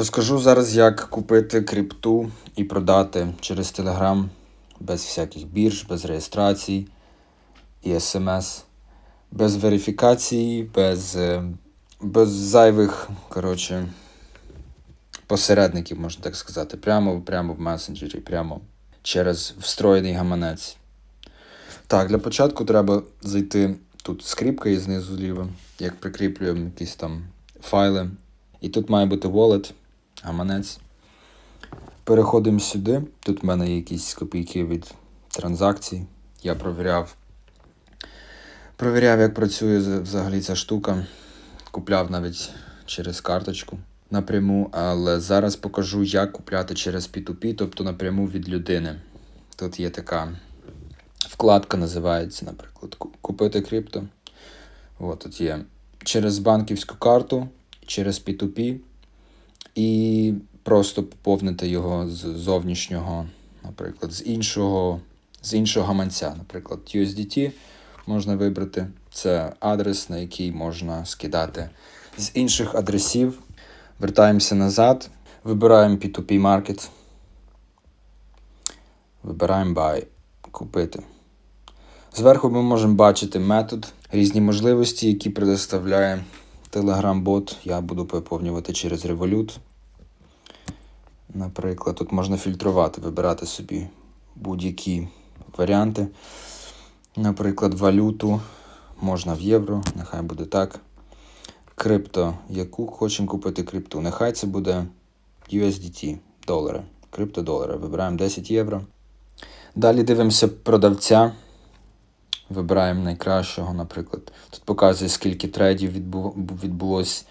Розкажу зараз, як купити крипту і продати через Telegram без всяких бірж, без реєстрацій і смс, без верифікації, без, е, без зайвих, коротше, посередників, можна так сказати. Прямо, прямо в месенджері, прямо через встроєний гаманець. Так, для початку треба зайти тут скріпка є знизу зліва, як прикріплюємо якісь там файли. І тут має бути wallet, гаманець. Переходимо сюди. Тут в мене якісь копійки від транзакцій. Я провіряв. Провіряв, як працює взагалі ця штука. Купляв навіть через карточку напряму, але зараз покажу, як купляти через P2P, тобто напряму від людини. Тут є така вкладка, називається, наприклад, купити крипто. От тут є через банківську карту, через P2P і просто поповнити його з зовнішнього, наприклад, з іншого, з іншого гаманця. Наприклад, USDT можна вибрати. Це адрес, на який можна скидати з інших адресів. Вертаємося назад, вибираємо P2P Market. Вибираємо Buy, купити. Зверху ми можемо бачити метод, різні можливості, які предоставляє Telegram-бот. Я буду поповнювати через Revolut. Наприклад, тут можна фільтрувати, вибирати собі будь-які варіанти. Наприклад, валюту можна в євро, нехай буде так. Крипто, яку хочемо купити крипту. Нехай це буде USDT, долари, криптодолари. Вибираємо 10 євро. Далі дивимося продавця. Вибираємо найкращого, наприклад. Тут показує, скільки трейдів відбу- відбулось,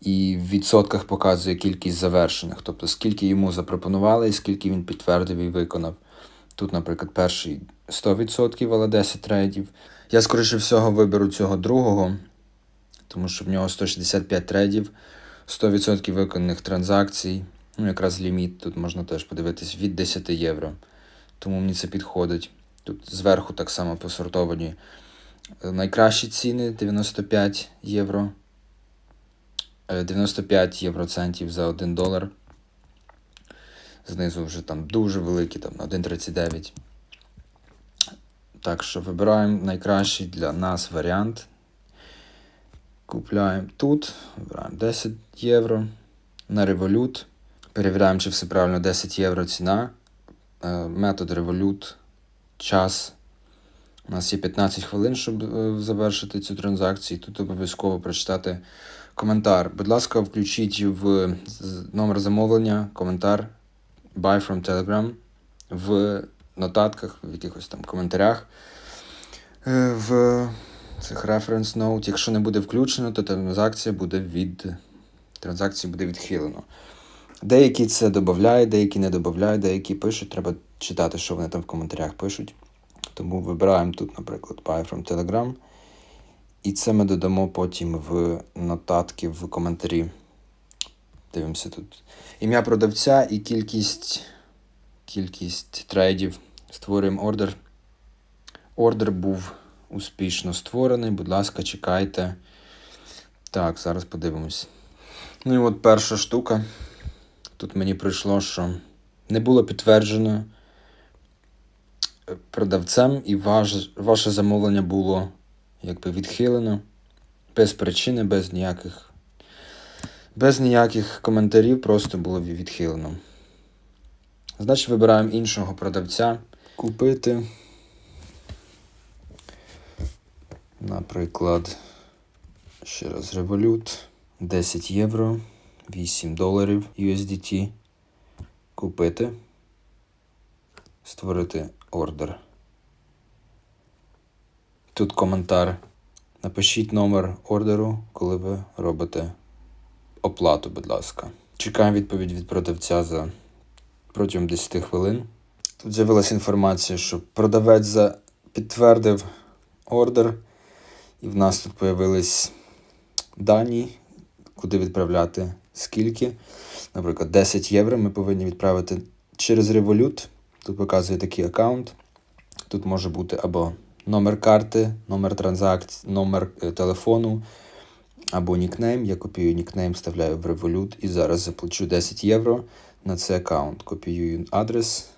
і в відсотках показує кількість завершених, тобто скільки йому запропонували і скільки він підтвердив і виконав. Тут, наприклад, перший 100%, але 10 трейдів. Я, скоріше всього, виберу цього другого, тому що в нього 165 трейдів, 100% виконаних транзакцій. Ну, якраз ліміт тут можна теж подивитись від 10 євро. Тому мені це підходить. Тут зверху так само посортовані е, найкращі ціни 95 євро. Е, 95 євроцентів за 1 долар. Знизу вже там дуже великі, там на 1,39. Так що вибираємо найкращий для нас варіант. Купляємо тут, вибираємо 10 євро на Revolut. Перевіряємо, чи все правильно 10 євро ціна. Е, Метод Revolut, час. У нас є 15 хвилин, щоб е, завершити цю транзакцію. Тут обов'язково прочитати коментар. Будь ласка, включіть в номер замовлення коментар Buy from Telegram в нотатках, в якихось там коментарях. Е, В цих reference note. Якщо не буде включено, то транзакція буде від транзакції буде відхилено. Деякі це додають, деякі не додають, деякі пишуть. Треба читати, що вони там в коментарях пишуть. Тому вибираємо тут, наприклад, Buy from Telegram. І це ми додамо потім в нотатки в коментарі. Дивимося тут. Ім'я продавця і кількість, кількість трейдів. Створюємо ордер. Ордер був успішно створений. Будь ласка, чекайте. Так, зараз подивимось. Ну і от перша штука. Тут мені прийшло, що не було підтверджено продавцем, і ваш, ваше замовлення було якби відхилено без причини, без ніяких, без ніяких коментарів, просто було відхилено. Значить, вибираємо іншого продавця. Купити. Наприклад, ще раз Revolut. 10 євро, 8 доларів USDT. Купити. Створити ордер. Тут коментар. Напишіть номер ордеру, коли ви робите оплату, будь ласка. Чекаємо відповідь від продавця за протягом 10 хвилин. Тут з'явилася інформація, що продавець підтвердив ордер, і в нас тут появились дані, куди відправляти скільки. Наприклад, 10 євро ми повинні відправити через Revolut. Тут показує такий аккаунт. Тут може бути або номер карти, номер транзакції, номер е, телефону, або нікнейм. Я копіюю нікнейм, вставляю в Revolut і зараз заплачу 10 євро на цей аккаунт. Копіюю адрес.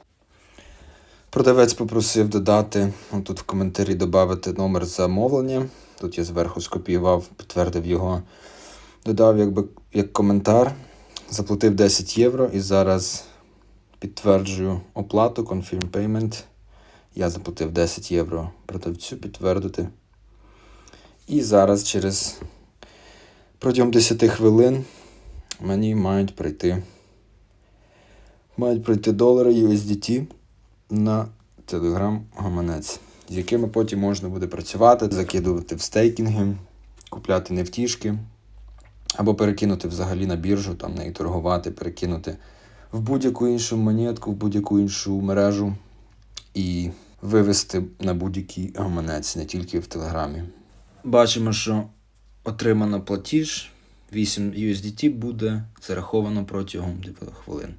Продавець попросив додати, ну, тут в коментарі додати номер замовлення. Тут я зверху скопіював, підтвердив його, додав якби як коментар, заплатив 10 євро і зараз підтверджую оплату, confirm payment. Я заплатив 10 євро продавцю підтвердити. І зараз через протягом 10 хвилин мені мають прийти мають прийти долари USDT на Telegram гаманець, з якими потім можна буде працювати, закидувати в стейкінги, купляти невтішки, або перекинути взагалі на біржу, там нею торгувати, перекинути в будь-яку іншу монетку, в будь-яку іншу мережу і вивести на будь-який гаманець, не тільки в Телеграмі. Бачимо, що отримано платіж 8 USDT буде зараховано протягом 9 хвилин.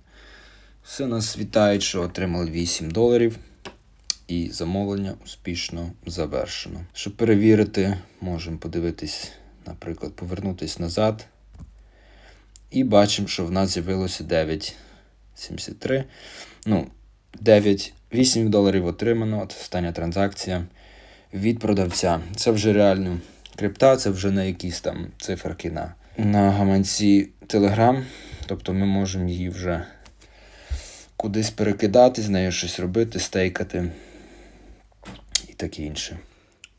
Все нас вітають, що отримали 8 доларів. І замовлення успішно завершено. Щоб перевірити, можемо подивитись, наприклад, повернутися назад. І бачимо, що в нас з'явилося 9,73. Ну, 9, 8 доларів отримано. От остання транзакція від продавця. Це вже реально крипта, це вже не якісь там циферки на, на гаманці Telegram. Тобто ми можемо її вже кудись перекидати, з нею щось робити, стейкати і таке інше.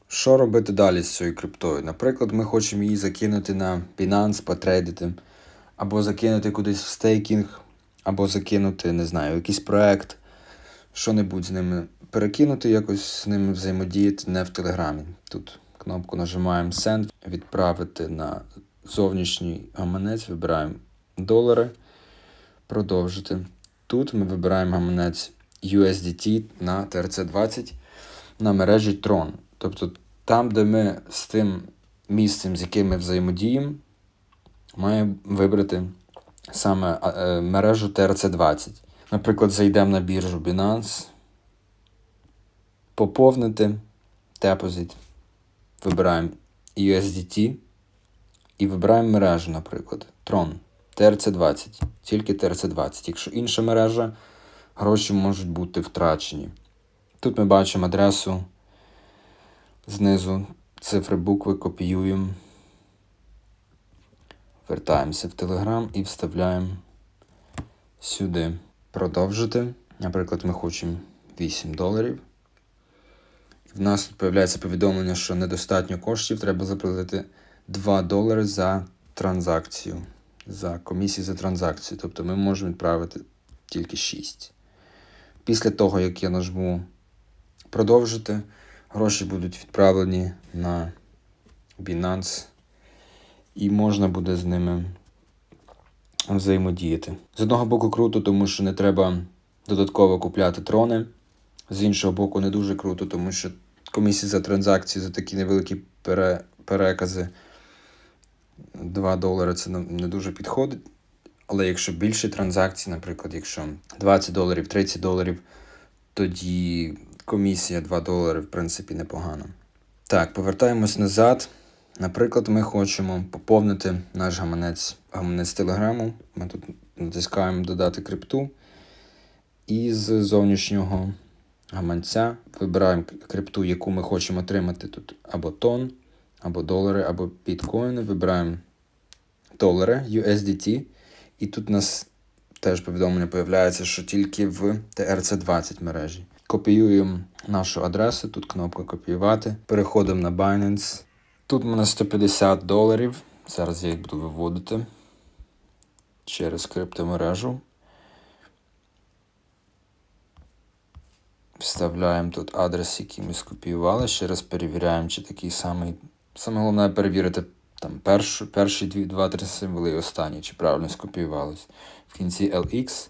Що робити далі з цією криптою? Наприклад, ми хочемо її закинути на Binance, потрейдити, або закинути кудись в стейкінг, або закинути, не знаю, якийсь проект, що-небудь з ними перекинути, якось з ними взаємодіяти не в Телеграмі. Тут кнопку нажимаємо Send, відправити на зовнішній гаманець, вибираємо долари, продовжити. Тут ми вибираємо гаманець USDT на TRC20 на мережі Tron. Тобто там, де ми з тим місцем, з яким ми взаємодіємо, маємо вибрати саме е, мережу TRC20. Наприклад, зайдемо на біржу Binance, поповнити депозит, вибираємо USDT і вибираємо мережу, наприклад, Tron. TRC20, тільки TRC20. Якщо інша мережа, гроші можуть бути втрачені. Тут ми бачимо адресу знизу, цифри букви копіюємо, вертаємося в Telegram і вставляємо сюди. Продовжити. Наприклад, ми хочемо 8 доларів. В нас тут з'являється повідомлення, що недостатньо коштів, треба заплатити 2 долари за транзакцію за комісію за транзакцію. Тобто ми можемо відправити тільки 6. Після того, як я нажму продовжити, гроші будуть відправлені на Binance, і можна буде з ними взаємодіяти. З одного боку, круто, тому що не треба додатково купляти трони. З іншого боку, не дуже круто, тому що комісія за транзакції за такі невеликі пере... перекази 2 долари це не дуже підходить. Але якщо більше транзакцій, наприклад, якщо 20 доларів, 30 доларів, тоді комісія 2 долари, в принципі, непогано. Так, повертаємось назад. Наприклад, ми хочемо поповнити наш гаманець гаманець телеграму. Ми тут натискаємо додати крипту. І з зовнішнього гаманця вибираємо крипту, яку ми хочемо отримати тут або тон або долари, або біткоїни. Вибираємо долари USDT. І тут у нас теж повідомлення появляється, що тільки в TRC20 мережі. Копіюємо нашу адресу, тут кнопка копіювати. Переходимо на Binance. Тут у мене 150 доларів. Зараз я їх буду виводити через криптомережу. Вставляємо тут адрес, який ми скопіювали. Ще раз перевіряємо, чи такий самий Саме головне перевірити там першу, перші дві, два-три символи і останні, чи правильно скопіювалось. В кінці LX,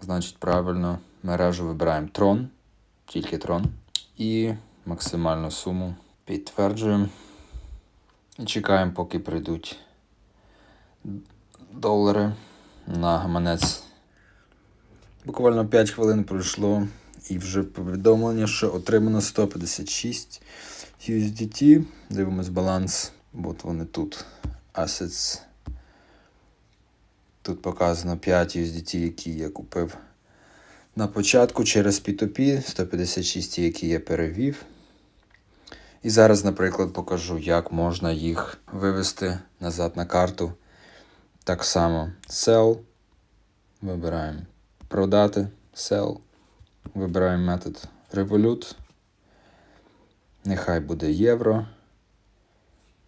значить, правильно мережу вибираємо Tron, тільки Tron. І максимальну суму підтверджуємо. Чекаємо, поки прийдуть долари на гаманець. Буквально 5 хвилин пройшло і вже повідомлення, що отримано 156 USDT. Дивимось баланс, от вони тут. Assets. Тут показано 5 USDT, які я купив на початку через P2P, 156, які я перевів. І зараз, наприклад, покажу, як можна їх вивести назад на карту. Так само sell. Вибираємо продати, sell. Вибираємо метод Revolut. Нехай буде євро.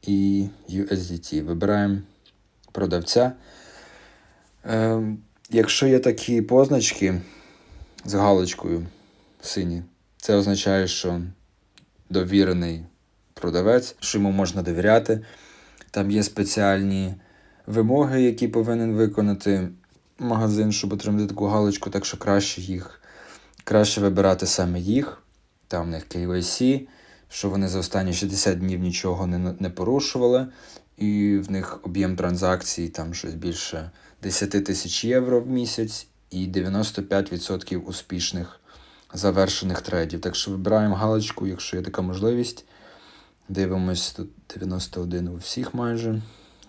І USDT. Вибираємо продавця. Е, якщо є такі позначки з галочкою сині, це означає, що довірений продавець, що йому можна довіряти. Там є спеціальні вимоги, які повинен виконати магазин, щоб отримати таку галочку, так що краще їх краще вибирати саме їх. Там в них KYC, що вони за останні 60 днів нічого не, не порушували, і в них об'єм транзакцій там щось більше 10 тисяч євро в місяць і 95% успішних завершених трейдів. Так що вибираємо галочку, якщо є така можливість. Дивимось тут 91 у всіх майже.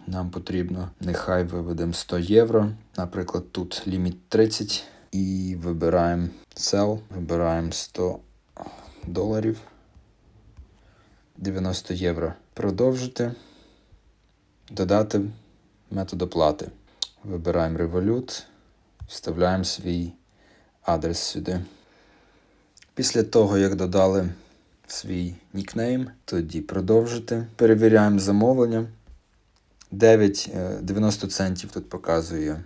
Нам потрібно, нехай виведемо 100 євро. Наприклад, тут ліміт 30. І вибираємо sell, вибираємо 100 доларів. 90 євро. Продовжити. Додати метод оплати. Вибираємо Revolut, вставляємо свій адрес сюди. Після того, як додали свій нікнейм, тоді продовжити. Перевіряємо замовлення. 9, е, 90 центів тут показує,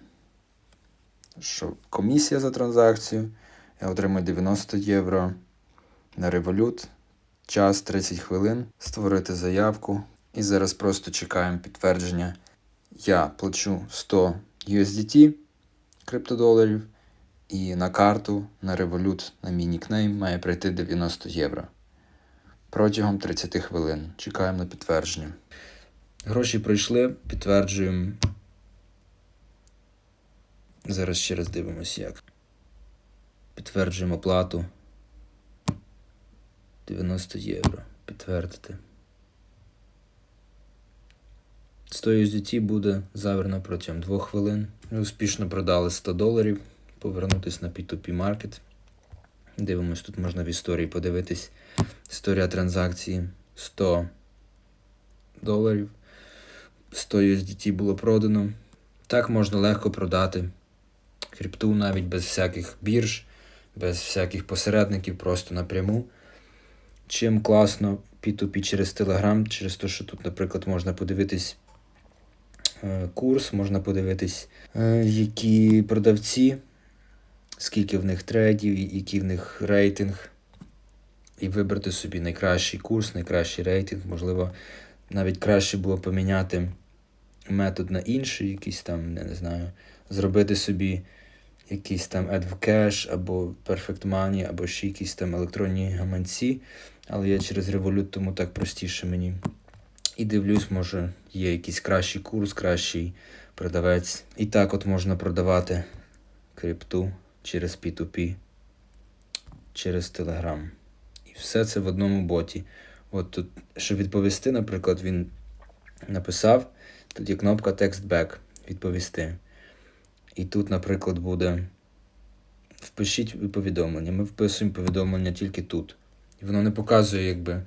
що комісія за транзакцію. Я отримую 90 євро на Revolut. Час 30 хвилин. Створити заявку. І зараз просто чекаємо підтвердження. Я плачу 100 USDT криптодоларів. І на карту на Revolut на мій нікнейм має прийти 90 євро. Протягом 30 хвилин. Чекаємо на підтвердження. Гроші пройшли, підтверджуємо. Зараз ще раз дивимося як. Підтверджуємо оплату. 90 євро. Підтвердити. 100 USDT буде заверно протягом 2 хвилин. Ми успішно продали 100 доларів. Повернутися на P2P Market. Дивимось, тут можна в історії подивитись. Історія транзакції 100 доларів. 100 USDT було продано. Так можна легко продати крипту навіть без всяких бірж, без всяких посередників, просто напряму. Чим класно P2P через Telegram, через те, що тут, наприклад, можна подивитись е, курс, можна подивитись, е, які продавці, скільки в них трейдів, який в них рейтинг, і вибрати собі найкращий курс, найкращий рейтинг. Можливо, навіть краще було поміняти метод на інший, якийсь там, я не знаю, зробити собі якийсь там AdVcash або Perfect Money, або ще якісь там електронні гаманці. Але я через Revolut, тому так простіше мені. І дивлюсь, може, є якийсь кращий курс, кращий продавець. І так от можна продавати крипту через P2P, через Telegram. І все це в одному боті. От тут, щоб відповісти, наприклад, він написав, тут є кнопка Text Back відповісти. І тут, наприклад, буде впишіть повідомлення. Ми вписуємо повідомлення тільки тут. І воно не показує якби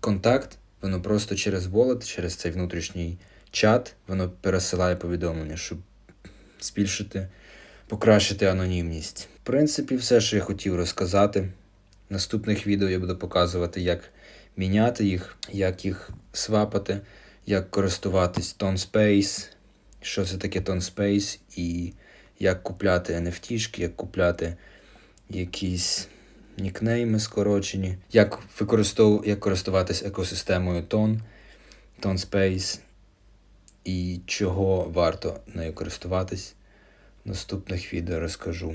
контакт, воно просто через wallet, через цей внутрішній чат, воно пересилає повідомлення, щоб збільшити, покращити анонімність. В принципі, все, що я хотів розказати. В наступних відео я буду показувати, як міняти їх, як їх свапати, як користуватись ToneSpace, що це таке ToneSpace і як купляти NFT-шки, як купляти якісь нікнейми скорочені, як використов... як користуватись екосистемою Tone, ToneSpace і чого варто нею користуватись. Наступних відео розкажу.